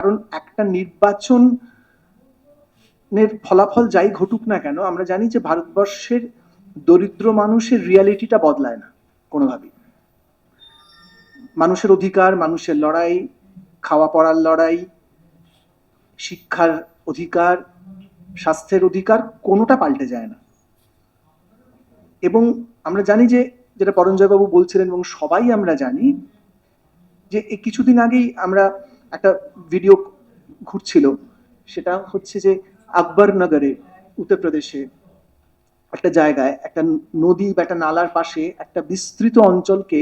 কারণ একটা নির্বাচনের ফলাফল যাই ঘটুক না কেন, আমরা জানি যে ভারতবর্ষের দরিদ্র মানুষের রিয়ালিটিটা বদলায় না কোনোভাবেই। মানুষের অধিকার, মানুষের লড়াই, খাওয়া পড়ার লড়াই, শিক্ষার অধিকার, স্বাস্থ্যের অধিকার কোনোটা পাল্টে যায় না। এবং আমরা জানি যে, যেটা পরঞ্জয়বাবু বলছিলেন এবং সবাই আমরা জানি যে কিছুদিন আগেই আমরা একটা ভিডিও ঘুরছিল, সেটা হচ্ছে যে আকবরনগরে, উত্তরপ্রদেশে একটা জায়গায়, একটা নদী বা একটা নালার পাশে একটা বিস্তৃত অঞ্চলকে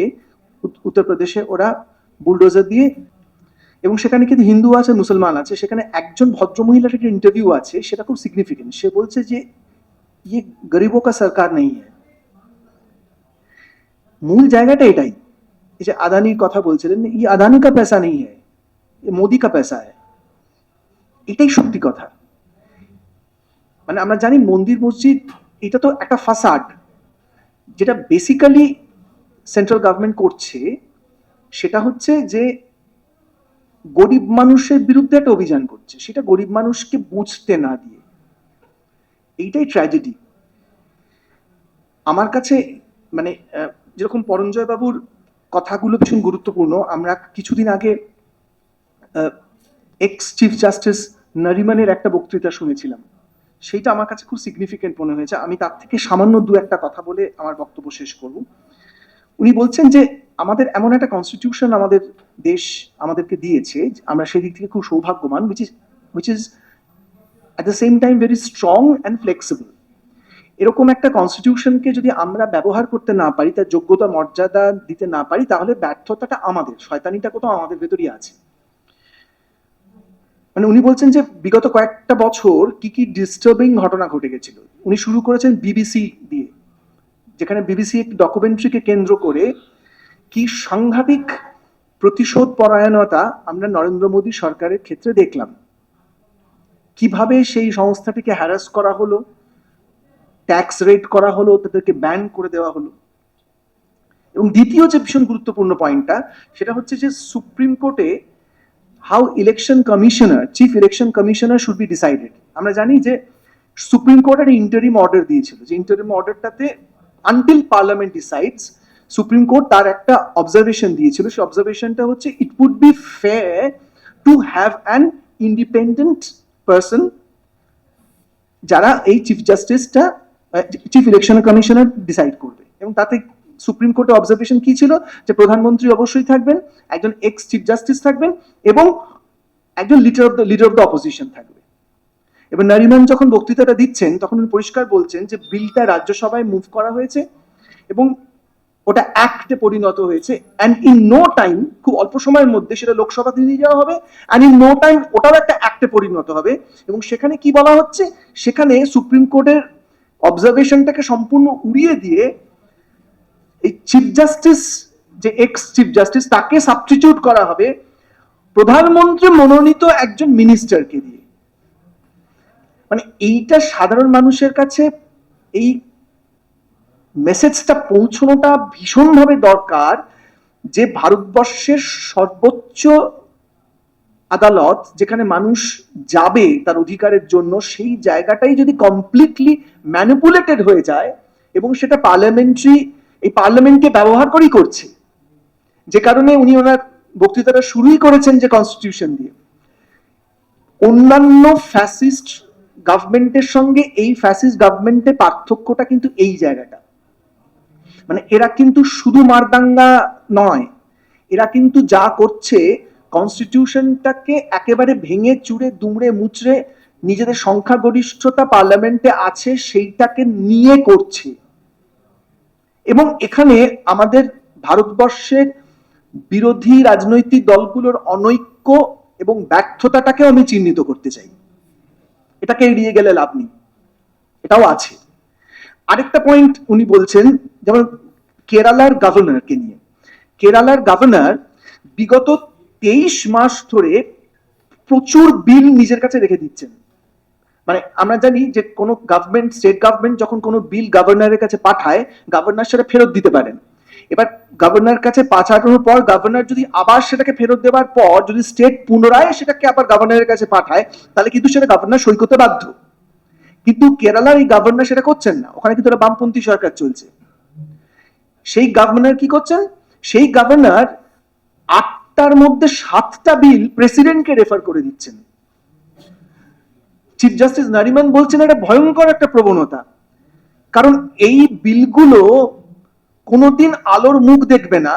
উত্তরপ্রদেশে ওরা বুলডোজার দিয়ে, এবং সেখানে কিন্তু হিন্দু আছে, মুসলমান আছে, সেখানে একজন ভদ্রমহিলার একটা ইন্টারভিউ আছে, সেটা খুব সিগনিফিকেন্ট সে বলছে যে ইয়ে গরিবো কা সরকার নেই মূল জায়গাটা এটাই। এই যে আদানির কথা বলছিলেন ই আদানি কা পয়সা নেই হ্যায় এ মোদি কা পয়সা এটাই সত্যি কথা। মানে আমরা জানি মন্দির, মসজিদ, এটা তো একটা ফাসাড যেটা বেসিক্যালি সেন্ট্রাল গভর্নমেন্ট করছে, সেটা হচ্ছে যে গরিব মানুষের বিরুদ্ধে একটা অভিযান করছে। সেটা গরিব মানুষকে বুঝতে না দিয়ে। এইটাই ট্র্যাজেডি আমার কাছে মানে যেরকম পরঞ্জয় বাবুর কথাগুলো ভীষণ গুরুত্বপূর্ণ। আমরা কিছুদিন আগে এক্স চিফ জাস্টিস নরিমানের একটা বক্তৃতা শুনেছিলাম। সেইটা আমার কাছে খুব সিগনিফিকেন্ট মনে হয়েছে। আমি তার থেকে সামান্য দু একটা কথা বলে আমার বক্তব্য শেষ করব। উনি বলছেন যে, আমাদের এমন একটা কনস্টিটিউশন আমাদের দেশ আমাদেরকে দিয়েছে, আমরা সেদিক থেকে খুব সৌভাগ্যবান which is which is at the same time very strong and flexible এরকম একটা কনস্টিটিউশনকে যদি আমরা ব্যবহার করতে না পারি, তার যোগ্যতা, মর্যাদা দিতে না পারি, তাহলে ব্যর্থতাটা আমাদের, শয়তানিটা কোথাও আমাদের ভেতরই আছে। মানে উনি বলছেন যে বিগত কয়েকটা বছর কি কি ডিস্টার্বিং ঘটনা ঘটে গেছিল। উনি শুরু করেছেন বিবিসি দিয়ে, যেখানে বিবিসি একটি ডকুমেন্টারিকে কেন্দ্র করে কি সাংঘাতিক প্রতিশোধ পরায়ণতা আমরা নরেন্দ্র মোদী সরকারের ক্ষেত্রে দেখলাম। কীভাবে সেই সংস্থাটিকে হ্যারাস করা হলো ট্যাক্স রেট করা হলো, তাদেরকে ব্যান করে দেওয়া হলো। এবং দ্বিতীয় যে ভীষণ গুরুত্বপূর্ণ পয়েন্টটা সেটা হচ্ছে যে সুপ্রিম কোর্টে how election commissioner chief election commissioner should be decided আমরা জানি যে সুপ্রিম কোর্ট একটা ইন্টারিম অর্ডার দিয়েছিল। যে interim অর্ডারটাতে until parliament decides supreme court তার একটা অবজারভেশন দিয়েছিল। সেই অবজারভেশনটা হচ্ছে it would be fair to have an independent person যারা এই চিফ জাস্টিসটা চিফ ইলেকশন কমিশনার ডিসাইড করবে। এবং তাতে সুপ্রিম কোর্টের অবজারভেশন কি ছিল? যে প্রধানমন্ত্রী অবশ্যই থাকবেন, একজন এক্স চিফ জাস্টিস থাকবেন এবং একজন leader of the leader of the opposition থাকবে। এবার নারিমান যখন বক্তৃতাটা দিচ্ছেন, তখন উনি পরিষ্কার বলছেন যে বিলটা রাজ্যসভায় মুভ করা হয়েছে এবং ওটা অ্যাক্টে পরিণত হয়েছে অ্যান্ড ইন নো টাইম খুব অল্প সময়ের মধ্যে সেটা লোকসভাতে নিয়ে যাওয়া হবে অ্যান্ড ইন নো টাইম ওটাও একটা অ্যাক্টে পরিণত হবে এবং সেখানে কি বলা হচ্ছে? সেখানে সুপ্রিম কোর্টের অবজারভেশনটাকে সম্পূর্ণ উড়িয়ে দিয়ে এই চিফ জাস্টিস যে এক্স চিফ জাস্টিস তাকে সাবস্টিটিউট করা হবে প্রধানমন্ত্রী মনোনীত একজন মিনিস্টারকে দিয়ে। মানে এইটা সাধারণ মানুষের কাছে এই মেসেজটা পৌঁছানোটা ভীষণভাবে দরকার যে ভারতবর্ষের সর্বোচ্চ আদালত যেখানে মানুষ যাবে তার অধিকারের জন্য, সেই জায়গাটাই যদি কমপ্লিটলি ম্যানিপুলেটেড হয়ে যায় এবং সেটা পার্লামেন্টারি এই পার্লামেন্টকে ব্যবহার করেই করছে। যে কারণে উনি ওনার বক্তৃতাটা শুরুই করেছেন যে কনস্টিটিউশন দিয়ে। অন্যান্য ফ্যাসিস্ট গভর্নমেন্টের সঙ্গে এই ফ্যাসিস্ট গভর্নমেন্টের পার্থক্যটা কিন্তু এই জায়গাটা। মানে এরা কিন্তু শুধু মারদাঙ্গা নয়, এরা কিন্তু যা করছে কনস্টিটিউশনটাকে একেবারে ভেঙে চুড়ে দুমড়ে, মুচড়ে নিজেদের সংখ্যাগরিষ্ঠতা পার্লামেন্টে আছে, সেইটাকে নিয়ে করছে। এবং এখানে আমাদের ভারতবর্ষের বিরোধী রাজনৈতিক দলগুলোর অনৈক্য এবং ব্যর্থতাটাকেও আমি চিহ্নিত করতে চাই। এটাকে এড়িয়ে গেলে লাভ নেই। এটাও আছে। আরেকটা পয়েন্ট উনি বলছেন, যেমন কেরালার গভর্নরকে নিয়ে। কেরালার গভর্নর বিগত তেইশ মাস ধরে প্রচুর বিল নিজের কাছে রেখে দিচ্ছেন। মানে আমরা জানি যে কোনো গভর্নমেন্ট স্টেট গভর্নমেন্ট যখন কোনো বিল গভর্নরের কাছে পাঠায় গভর্নর সেটা ফেরত দিতে পারেন। এবার গভর্নর কাছে পাঠানোর পর গভর্নর যদি আবার সেটাকে ফেরত দেওয়ার পর যদি স্টেট পুনরায় সেটাকে আবার গভর্নরের কাছে পাঠায়, তাহলে কিন্তু সেটা গভর্নর সই করতে বাধ্য। কিন্তু কেরালার এই গভর্নর সেটা করছেন না। ওখানে কিন্তু বামপন্থী সরকার চলছে। সেই গভর্নর কি করছেন? সেই গভর্নর আটটার মধ্যে সাতটা বিল প্রেসিডেন্টকে রেফার করে দিচ্ছেন। চিফ জাস্টিস নারিমান বলছেন এটা ভয়ঙ্কর একটা প্রবণতা। কারণ এই বিলগুলো কোনোদিন আলোর মুখ দেখবে না,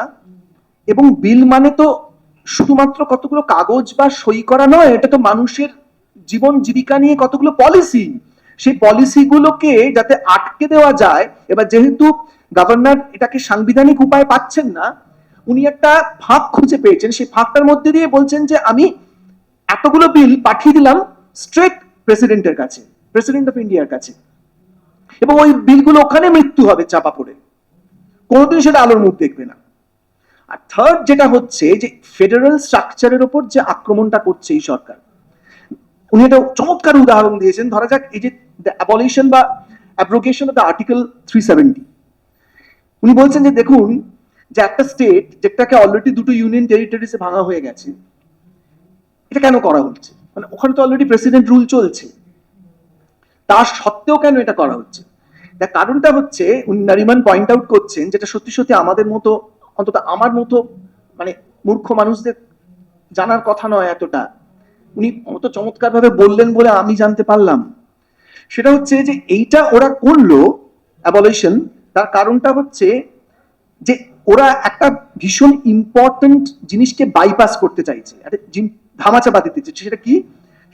এবং বিল মানে তো শুধুমাত্র কতগুলো কাগজ বা সই করা নয়, এটা তো মানুষের জীবন জীবিকা নিয়ে কতগুলো পলিসি সেই পলিসিগুলোকে যাতে আটকে দেওয়া যায়, এবার যেহেতু গভর্নর এটাকে সাংবিধানিক উপায় পাচ্ছেন না, উনি একটা ফাঁক খুঁজে পেয়েছেন। সেই ফাঁকটার মধ্যে দিয়ে বলছেন যে, আমি এতগুলো বিল পাঠিয়ে দিলাম স্ট্রেট প্রেসিডেন্টের কাছে, প্রেসিডেন্ট অফ ইন্ডিয়ার কাছে। এবং ওই বিলগুলো ওখানে মৃত্যু হবে চাপা পড়ে। কোনোদিন সেটা আলোর মুখ দেখবে না। আর থার্ড যেটা হচ্ছে যে ফেডারেল স্ট্রাকচারের ওপর যে আক্রমণটা করছে এই সরকার, উনি একটা চমৎকার উদাহরণ দিয়েছেন। ধরা যাক এই যে অ্যাবলিশন বা abrogation of the article three seventy উনি বলছেন যে দেখুন, যে একটা স্টেট যেটাকে অলরেডি দুটো ইউনিয়ন টেরিটরিজে ভাঙা হয়ে গেছে, এটা কেন করা হচ্ছে? মানে ওখানে তো অলরেডি প্রেসিডেন্ট রুল চলছে। তার সত্ত্বেও কেন এটা করা হচ্ছে? কারণটা হচ্ছে, উনি নারিমান পয়েন্ট আউট করছেন যেটা সত্যি সত্যি আমাদের মতো, অন্তত আমার মতো মানে মূর্খ মানুষদের জানার কথা নয় এতটা। উনি অত চমৎকার ভাবে বললেন বলে আমি জানতে পারলাম। সেটা হচ্ছে যে এইটা ওরা করল অ্যাবলিশন তার কারণটা হচ্ছে যে ওরা একটা ভীষণ ইম্পর্টেন্ট জিনিসকে বাইপাস করতে চাইছে। ধামাচাপা দিতে চাইছে সেটা কি?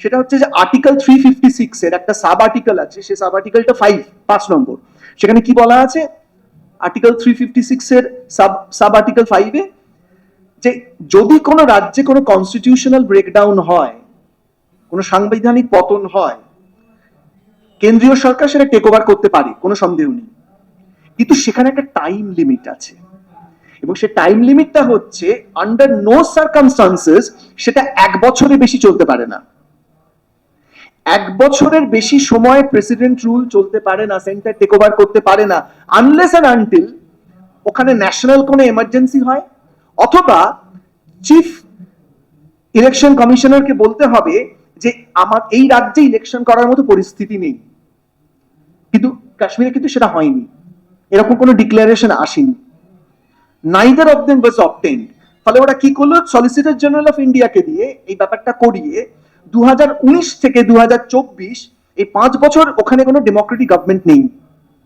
সেটা হচ্ছে যে আর্টিকেল থ্রি ফিফটি সিক্স এর একটা সাব আর্টিকেল আছে সেই সাব আর্টিকেলটা ফাইভ পাঁচ নম্বর। সেখানে কি বলা আছে? আর্টিকেল থ্রি ফিফটি সিক্স এর সাব সাব আর্টিকেল ফাইভে যে যদি কোনো রাজ্যে কোনো কনস্টিটিউশনাল ব্রেকডাউন হয়, কোনো সাংবিধানিক পতন হয়, কেন্দ্রীয় সরকার সেটা টেক ওভার করতে পারে, কোনো সন্দেহ নেই। কিন্তু সেখানে একটা টাইম লিমিট আছে। এবং সে টাইম লিমিটটা হচ্ছে আন্ডার নো সার্কামস্টান্সেস সেটা এক বছরে বেশি চলতে পারে না। এক বছরের বেশি সময় প্রেসিডেন্ট রুল চলতে পারে না সেন্টার টেক ওভার করতে পারে না আনলেস অ্যান্ড আনটিল ওখানে ন্যাশনাল কোনো এমার্জেন্সি হয়, অথবা চিফ ইলেকশন কমিশনারকে বলতে হবে যে, আমার এই রাজ্যে ইলেকশন করার মতো পরিস্থিতি নেই। কিন্তু কাশ্মীরে কিন্তু সেটা হয়নি। এরকম কোনো ডিক্লারেশন আসেনি। Neither of them was obtained ফলে ওরা কি করল? সলিসিটর জেনারেল অফ ইন্ডিয়াকে দিয়ে এই ব্যাপারটা করিয়ে দু হাজার উনিশ থেকে দু হাজার চব্বিশ এই পাঁচ বছর ওখানে কোনো ডেমোক্রেটিক গভর্নমেন্ট নেই।